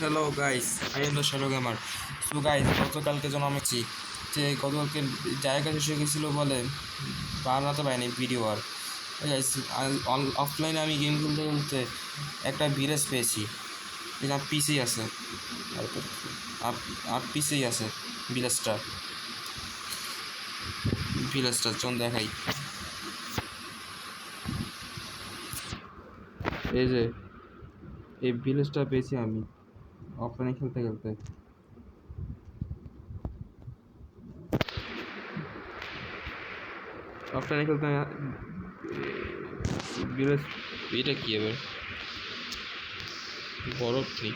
Hello guys I am the shallow gamer so guys গতকালকে যেন আমি যে গতকালকে জায়গা শেষ হয়ে গেছিল বলে বানাতে পারিনি ভিডিও আর। অফলাইনে আমি গেম খেলতে খেলতে একটা ভিলেজ পেয়েছি। এটা পিসেই আছে। আর পিসেই আছে ভিলেজটা ভিলেজটা চল দেখাই। এই যে, এই ভিলেজটা পেয়েছি আমি। অফলাইনে খেলতে খেলতে। অফলাইনে খেলতে এটা কি এবার? বরফ নেই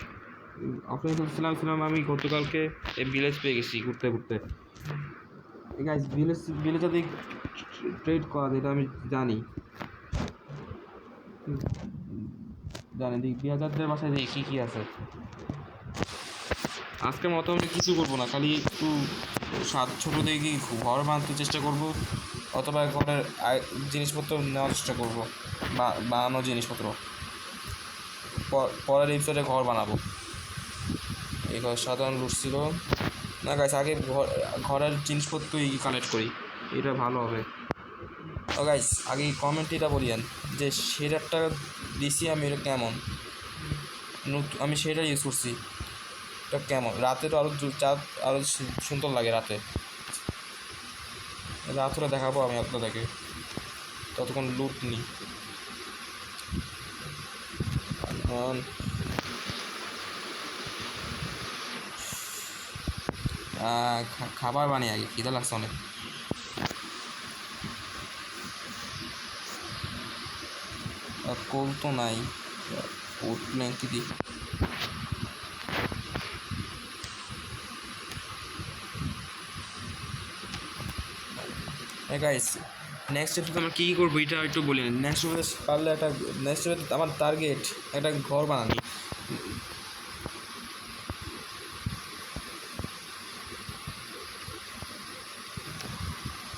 অফলাইনে খেলছিলাম ছিলাম আমি গতকালকে এই ভিলেজ পেয়ে গেছি ঘুরতে ঘুরতে। গাইজ ভিলেজ ভিলেজে দিয়ে ট্রেড করা যায় এটা আমি জানি। জানি দিক বিহাজারদের বাসায় দেখি কী কী আছে। আজকের মতো আমি কিছু করব না, খালি একটু সাত ছোটো দেখি ঘর বানাতে চেষ্টা করব, অথবা ঘরের জিনিসপত্র নেওয়ার চেষ্টা করব, বা, বানানো জিনিসপত্র। পরের এপিসোডে ঘর বানাবো। এই ঘর সাধারণ লুট ছিল। না গাইস আগে ঘর, ঘরের জিনিসপত্রই কালেক্ট করি, এটা ভালো হবে। ও গাইস আগে কমেন্ট এটা বলিয়েন যে শেডারটা দিছি আমি, এটা কেমন? আমি সেটা ইউজ করছি। এটা কেমন রাতে তো আরও চাঁদ আরও সুন্দর লাগে রাতে। রাত্রে দেখাবো আমি আপনাদেরকে। ততক্ষণ লুট নি। এখন আহ, খা- খাবার বানিয়ে আগে খিদে লাগছে অনেক। কোল তো নাই। কোট ব্ল্যাঙ্কি দিই গাইস নেক্সট এপিসোড আমরা কী কী করব এটা একটু বলি নেক্সট এপিসোড পারলে একটা নেক্সট এপিসোড আমার টার্গেট একটা ঘর বানানি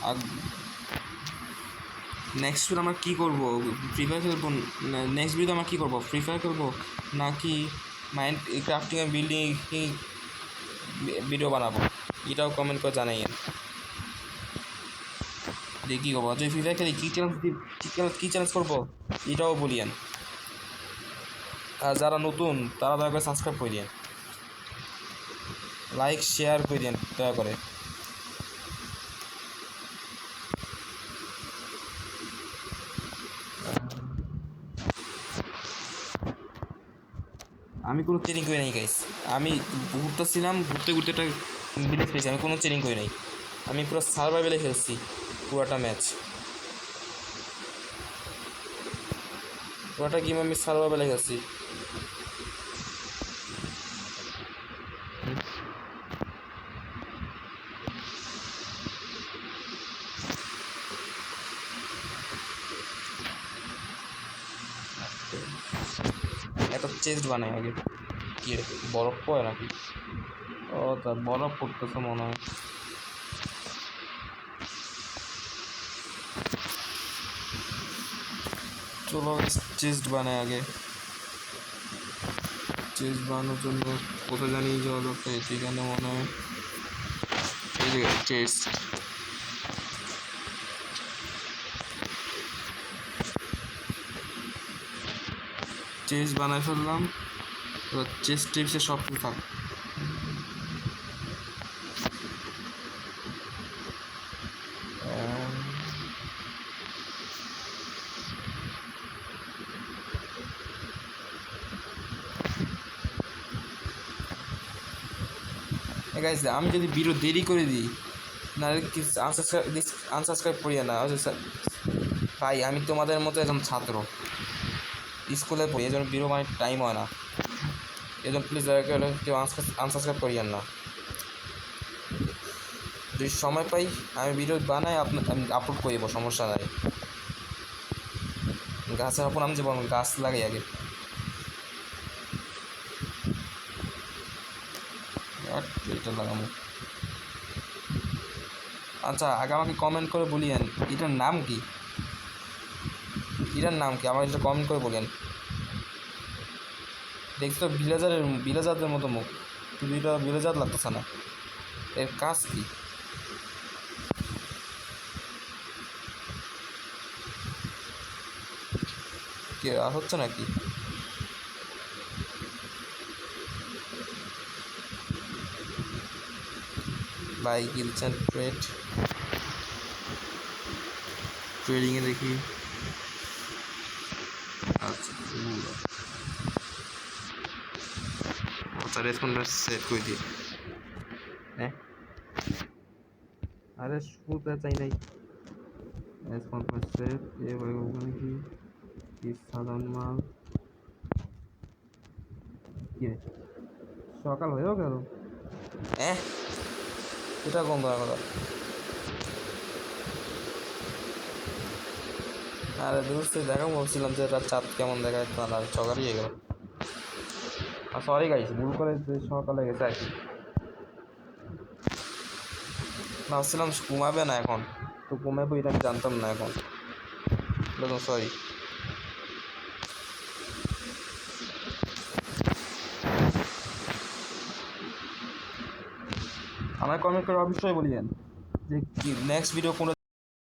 আর নেক্সট ভিডিও আমরা কী করব? ফ্রি ফায়ার খেলব নেক্সট ভিডিও আমরা কী করব? ফ্রি ফায়ার খেলব নাকি মাইন্ড ক্রাফটিং বিল্ডিং ভিডিও বানাবো? এটাও কমেন্ট করে জানাইয়েন। দেখি কী করব যদি ফ্রি ফায়ার খেলি, কী চ্যালেঞ্জ কী চ্যালেঞ্জ করব? এটাও বলিয়েন। আর যারা নতুন, তারা দয়া করে সাবস্ক্রাইব করে দিন লাইক শেয়ার করে দিন দয়া করে। আমি কোনো ট্রেনিং করি নাই গাইস আমি ঘুরতেছিলাম ঘুরতে ঘুরতে একটা ভিলেজ পেয়েছি আমি কোনো ট্রেনিং করি নাই। আমি পুরো সার্ভাইভেলে খেলছি। পুরোটা ম্যাচ পুরোটা গেম আমি সার্ভাইভেলে খেলছি একটা চেস্ট বানাই আগে। কি বরফ পড়ে নাকি? ও তা বরফ পড়তেছে মনে হয়। চলো চেস্ট বানাই আগে। চেস্ট বানানোর জন্য কোথায় জানি যাওয়া দরকার এখানে মনে হয়? চেস্ট। চেস্ট বানাই ফেললাম, এবার চেস্ট টিপসে সব কিছু থাক। গাইজ আমি যদি ভিডিও দেরি করে দিই না আনসাবস্ক্রাইব করিয়ে না। স্যার, ভাই আমি তোমাদের মতো একজন ছাত্র। স্কুলে পড়ি এই জন্য ভিডিও মানে টাইম হয় না। এই জন্য প্লিজ দয়া করে কেউ আনসাবস্ক্রাইব করিয়েন না। যদি সময় পাই আমি ভিডিও বানাই আপনার আমি আপলোড করে দেবো সমস্যা নাই। গাছে আপন আমি যে গাছ লাগাই আগে। এটা লাগাবো। আচ্ছা আগে আমাকে কমেন্ট করে বলিয়েন, এটার নাম কি? এটার নাম কি? আমাকে এটা কমেন্ট করে বলেন দেখছি তো ভিলেজারের ভিলেজারদের মতো মুখ। এটা ভিলেজার লাগতেছে না। এর কাজ কি? কি হচ্ছে নাকি? বাই গিলছেন ট্রেড ট্রেডিংয়ে দেখি। আচ্ছা। আচ্ছা রেসপন্ডার দিই। হ্যাঁ? আরে চাই রেসপন্ডার? সকাল হয়েও গেল। হ্যাঁ? এটা করা কথা? আরে দূর থেকে দেখা বলছিলাম যে এটা চাঁদ কেমন দেখায়, তা না হয়ে গেল। আর সরি গাইস ভুল করে সকালে গেছে আর কি। ভাবছিলাম ঘুমাবে না এখন, তো ঘুমাবো এটা আমি জানতাম না এখন। সরি আমার কমেন্ট করে অবশ্যই বলিয়েন যে নেক্সট ভিডিও কোনো